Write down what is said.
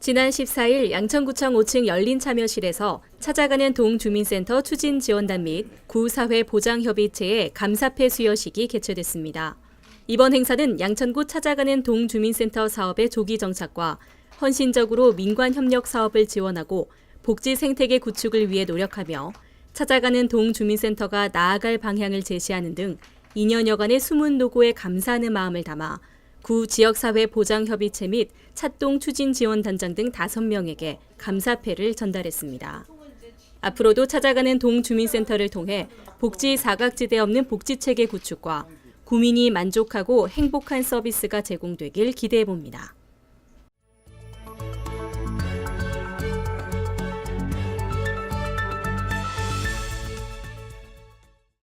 지난 14일 양천구청 5층 열린 참여실에서 찾아가는 동주민센터 추진 지원단 및 구사회 보장협의체의 감사패 수여식이 개최됐습니다. 이번 행사는 양천구 찾아가는 동주민센터 사업의 조기 정착과 헌신적으로 민관 협력 사업을 지원하고 복지 생태계 구축을 위해 노력하며 찾아가는 동주민센터가 나아갈 방향을 제시하는 등 2년여간의 숨은 노고에 감사하는 마음을 담아 구 지역사회 보장협의체 및 찾동 추진 지원 단장 등 5명에게 감사패를 전달했습니다. 앞으로도 찾아가는 동주민센터를 통해 복지 사각지대 없는 복지 체계 구축과 구민이 만족하고 행복한 서비스가 제공되길 기대해 봅니다.